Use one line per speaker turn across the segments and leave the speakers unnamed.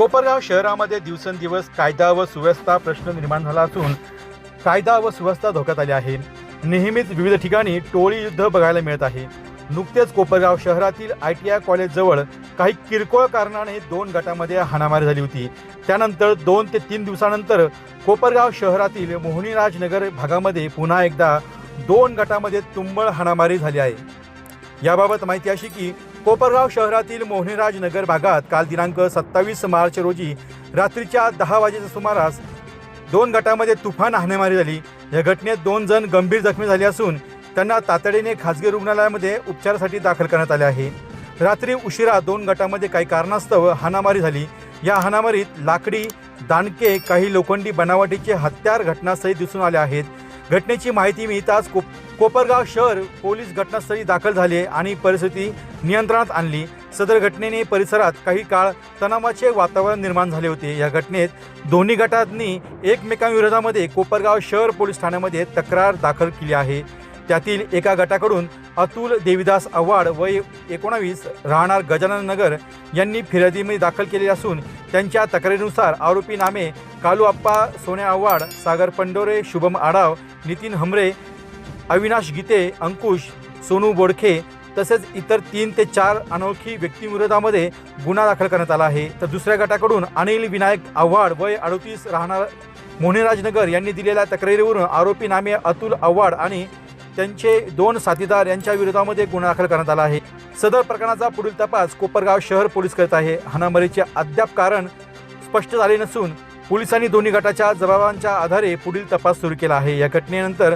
कोपरगाव शहरामध्ये दिवसेंदिवस कायदा व सुव्यवस्था प्रश्न निर्माण झाला असून कायदा व सुव्यवस्था धोक्यात आली आहे. नेहमीच विविध ठिकाणी टोळी युद्ध बघायला मिळत आहे. नुकतेच कोपरगाव शहरातील आय टी आय कॉलेजजवळ काही किरकोळ कारणाने दोन गटामध्ये हाणामारी झाली होती. त्यानंतर दोन ते तीन दिवसानंतर कोपरगाव शहरातील मोहनीराजनगर भागामध्ये पुन्हा एकदा दोन गटामध्ये तुंबळ हाणामारी झाली आहे. याबाबत माहिती अशी की कोपरगाव शहरातील मोहनीराज नगर भागात काल दिनांक सत्तावीस मार्च रोजी रात्रीच्या दहा वाजेच्या सुमारास दोन गटामध्ये तुफान हाणेमारी झाली. या घटनेत दोन जण गंभीर जखमी झाले असून त्यांना तातडीने खासगी रुग्णालयामध्ये उपचारासाठी दाखल करण्यात आले आहे. रात्री उशिरा दोन गटामध्ये काही कारणास्तव हाणामारी झाली. या हाणामारीत लाकडी दांडके काही लोखंडी बनावटीचे हत्यार घटनास्थळी दिसून आले आहेत. घटनेची माहिती मिळताच कोप कोपरगाव शहर पोलीस घटनास्थळी दाखल झाले आणि परिस्थिती नियंत्रणात आणली. सदर घटनेने परिसरात काही काळ तणावाचे वातावरण निर्माण झाले होते. या घटनेत दोन्ही गटांनी एकमेकांविरोधामध्ये कोपरगाव शहर पोलीस ठाण्यामध्ये तक्रार दाखल केली आहे. त्यातील एका गटाकडून अतुल देविदास आव्हाड वय एकोणावीस राहणार गजानन नगर यांनी फिर्यादीमध्ये दाखल केली असून त्यांच्या तक्रारीनुसार आरोपी नामे कालू आप्पा सोन्या आव्हाड सागर पंडोरे शुभम आडाव नितीन हमरे अविनाश गीते अंकुश सोनू बोडखे तसेच इतर तीन ते चार अनोळखी व्यक्तीविरोधामध्ये गुन्हा दाखल करण्यात आला आहे. तर दुसऱ्या गटाकडून अनिल विनायक आव्हाड वय अडतीस राहणार मोहनीराजनगर यांनी दिलेल्या तक्रारीवरून आरोपी नामे अतुल आव्हाड आणि त्यांचे दोन साथीदार यांच्या विरोधामध्ये गुन्हा दाखल करण्यात आला आहे. सदर प्रकरणाचा पुढील तपास कोपरगाव शहर पोलीस करत आहे. हाणामारीचे अद्याप कारण स्पष्ट झाले नसून पोलिसांनी दोन्ही गटाच्या जबाबांच्या आधारे पुढील तपास सुरू केला आहे. या घटनेनंतर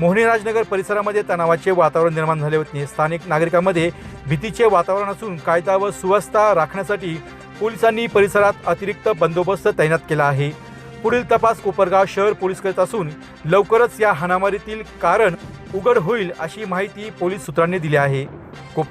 मोहनीराजनगर परिसरामध्ये तणावाचे वातावरण निर्माण झाले होते. स्थानिक नागरिकांमध्ये भीतीचे वातावरण असून कायदा व सुव्यवस्था राखण्यासाठी पोलिसांनी परिसरात अतिरिक्त बंदोबस्त तैनात केला आहे. पुढील तपास कोपरगाव शहर पोलीस करत असून लवकरच या हाणामारीतील कारण उघड होईल अशी माहिती पोलीस सूत्रांनी दिली आहे. कोप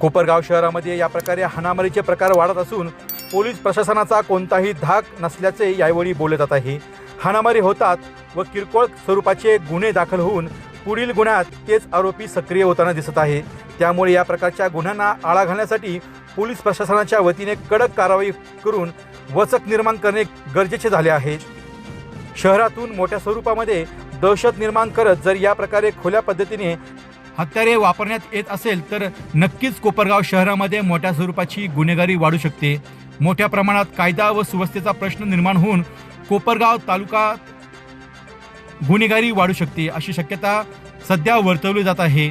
कोपरगाव शहरामध्ये या प्रकारे हाणामारीचे प्रकार वाढत असून पोलीस प्रशासनाचा कोणताही धाक नसल्याचे यावेळी बोलले जात आहे. हाणामारी होतात व किरकोळ स्वरूपाचे गुन्हे दाखल होऊन पुढील गुन्ह्यात तेच आरोपी सक्रिय होताना दिसत आहे. त्यामुळे या प्रकारच्या गुन्ह्यांना आळा घालण्यासाठी पोलीस प्रशासनाच्या वतीने कडक कारवाई करून वचक निर्माण करणे गरजेचे झाले आहे. शहरातून मोठ्या स्वरूपामध्ये दहशत निर्माण करत जर या प्रकारे खुल्या पद्धतीने हत्यारे वापरण्यात येत असेल तर नक्कीच कोपरगाव शहरामध्ये मोठ्या स्वरूपाची गुन्हेगारी वाढू शकते. मोठ्या प्रमाणात कायदा व सुव्यवस्थेचा प्रश्न निर्माण होऊन कोपरगाव तालुका गुन्हेगारी वाढू शकते अशी शक्यता सध्या वर्तवली जात आहे.